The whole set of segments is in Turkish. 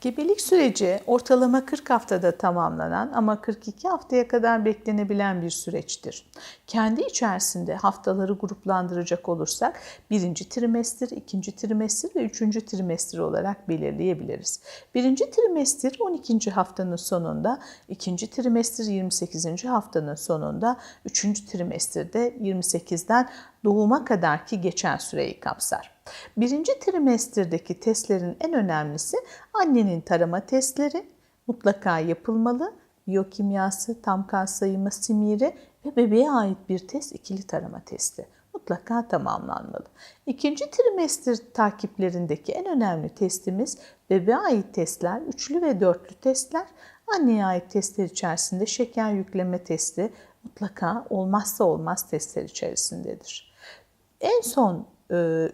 Gebelik süreci ortalama 40 haftada tamamlanan ama 42 haftaya kadar beklenebilen bir süreçtir. Kendi içerisinde haftaları gruplandıracak olursak birinci trimester, ikinci trimester ve üçüncü trimester olarak belirleyebiliriz. Birinci trimester 12. haftanın sonunda, ikinci trimester 28. haftanın sonunda, üçüncü trimester de 28'den doğuma kadarki geçen süreyi kapsar. Birinci trimesterdeki testlerin en önemlisi annenin tarama testleri mutlaka yapılmalı. Biyokimyası, tam kan sayımı, simiri ve bebeğe ait bir test ikili tarama testi mutlaka tamamlanmalı. İkinci trimester takiplerindeki en önemli testimiz bebeğe ait testler, üçlü ve dörtlü testler. Anneye ait testler içerisinde şeker yükleme testi mutlaka olmazsa olmaz testler içerisindedir. En son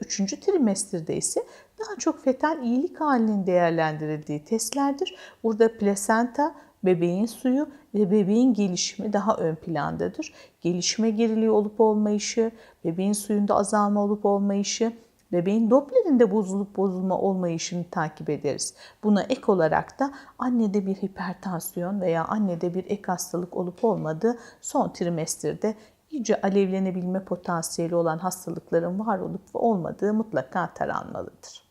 üçüncü trimesterde ise daha çok fetal iyilik halinin değerlendirildiği testlerdir. Burada plasenta, bebeğin suyu ve bebeğin gelişimi daha ön plandadır. Gelişme geriliği olup olmayışı, bebeğin suyunda azalma olup olmayışı, bebeğin Doppler'inde bozulup bozulma olmayışını takip ederiz. Buna ek olarak da annede bir hipertansiyon veya annede bir ek hastalık olup olmadığı son trimesterde iyice alevlenebilme potansiyeli olan hastalıkların var olup olmadığı mutlaka taranmalıdır.